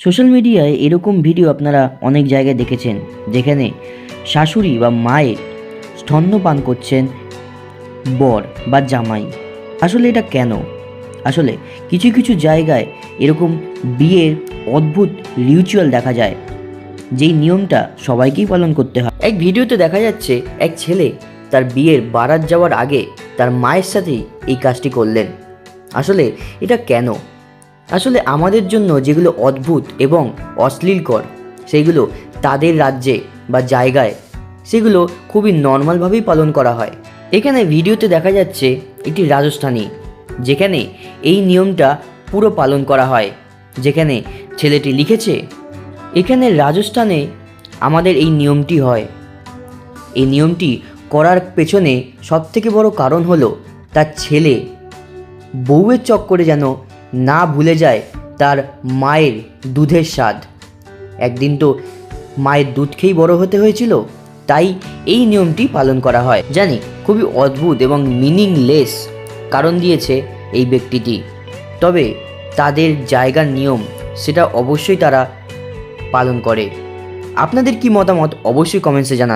Social মিডিয়ায় এরকম video আপনারা অনেক জায়গায় দেখেছেন, যেখানে শাশুড়ি বা মায়ের স্তন্যপান করছেন বর বা জামাই। আসলে এটা কেন? আসলে কিছু কিছু জায়গায় এরকম বিয়ের অদ্ভুত রিচুয়াল দেখা যায়, যেই নিয়মটা সবাইকেই পালন করতে হয়। এক ভিডিওতে দেখা যাচ্ছে এক ছেলে তার বিয়ের বারাত যাওয়ার আগে তার মায়ের সাথেই এই কাজটি করলেন। আসলে এটা কেন? আসলে আমাদের জন্য যেগুলো অদ্ভুত এবং অশ্লীলকর সেইগুলো তাদের রাজ্যে বা জায়গায়, সেগুলো খুবই নর্মালভাবেই পালন করা হয়। এখানে ভিডিওতে দেখা যাচ্ছে একটি রাজস্থানী, যেখানে এই নিয়মটা পুরো পালন করা হয়। যেখানে ছেলেটি লিখেছে, এখানে রাজস্থানে আমাদের এই নিয়মটি হয়। এই নিয়মটি করার পেছনে সবথেকে বড় কারণ হলো তার ছেলে বউয়ের চক্করে যেন না ভুলে যায় তার মায়ের দুধের স্বাদ। একদিন তো মায়ের দুধ খেয়েই বড় হতে হয়েছিল, তাই এই নিয়মটি পালন করা হয়। জানি, খুবই অদ্ভুত এবং মিনিংলেস কারণ দিয়েছে এই ব্যক্তিটি। তবে তাদের জায়গার নিয়ম, সেটা অবশ্যই তারা পালন করে। আপনাদের কি মতামত? অবশ্যই কমেন্টসে জানান।